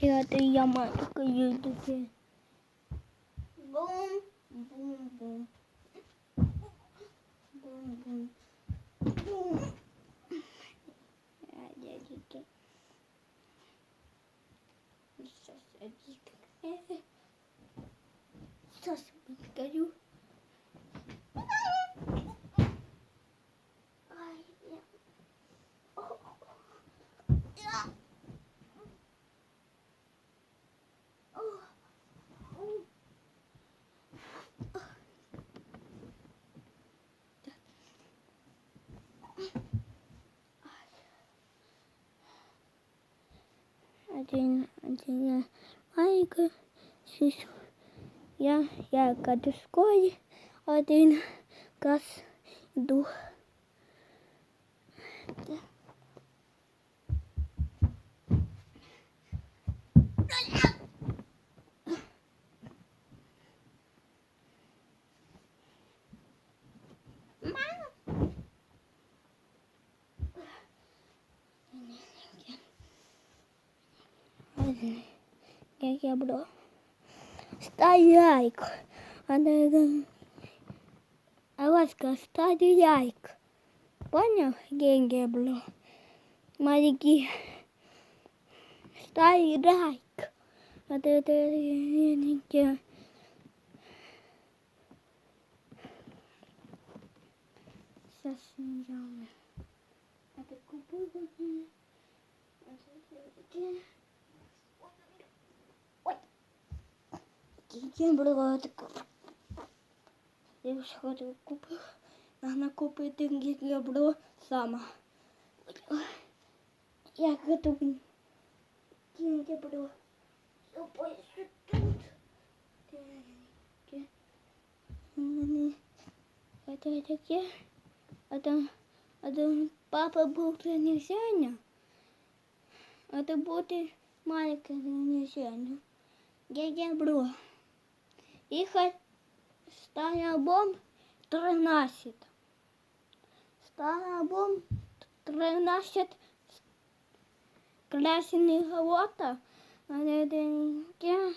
Я ти я матка їдете. Бум, бум, бум. Бум, бум. Бум. А, дядьки. Сейчас я. Сейчас покажу. Один, один, маленька, сісу. Я, я до школі, один клас йду. Один. Як я буду. Стояйк. А не а ласка, стояйк. Понял? Генге було. Маленький. Стояйк. А ти ти Сейчас я А ты купил какие? А ты Тільки було таке. Я вже ходив купив. Надо купити я було сама. Это Тільки було. Ой, что тут? Это таке. А там, а там папа був тренажерня. А то буде маленьке тренажерня. Я я було. Їх старий альбом 13. Старий альбом 13 красних рота. А не деньги,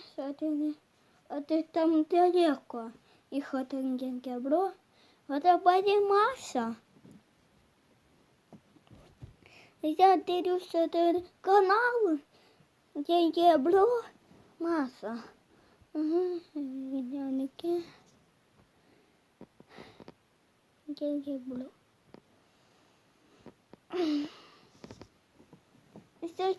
ти там далеко. Один деньги було. Это поднимался. Я дивлюся этот канал, где блю масса. ಅದಕ್ಕೆ ಜೈಲಿಗೆ ಬಿಡು Is there